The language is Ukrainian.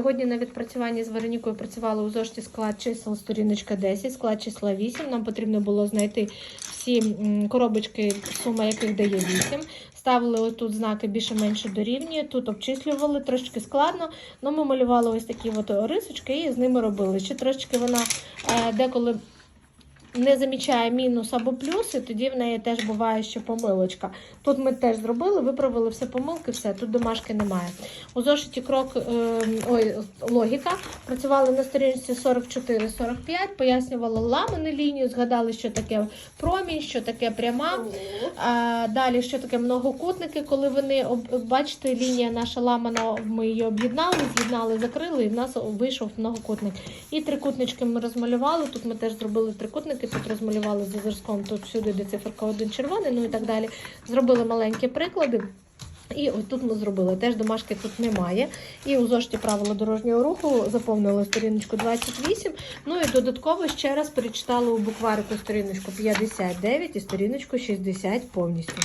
Сьогодні на відпрацюванні з Веронікою працювали у зошиті склад чисел сторіночка 10, склад числа 8. Нам потрібно було знайти всі коробочки, сума яких дає 8. Ставили ось тут знаки більше-менше дорівнює, тут обчислювали, трошки складно. Ну, ми малювали ось такі от рисочки і з ними робили. Ще трошечки вона е, деколи не замічає мінус або плюси, тоді в неї теж буває, що помилочка. Тут ми теж зробили, виправили все помилки, все, тут домашки немає. У зошиті крок, е, ой, логіка. Працювали на сторінці 44-45, пояснювали ламану лінію, згадали, що таке промінь, що таке пряма. А, далі, що таке многокутники, коли вони бачите, лінія наша ламана, ми її об'єднали, з'єднали, закрили, і в нас вийшов многокутник. І трикутнички ми розмалювали. Тут ми теж зробили трикутники, тут розмалювали за зразком, тут всюди де циферка один червоний, ну і так далі. Зробили маленькі приклади. І ось тут ми зробили. Теж домашки тут немає. І у зошиті правила дорожнього руху заповнили сторіночку 28. Ну і додатково ще раз перечитали у букварику сторіночку 59 і сторіночку 60 повністю.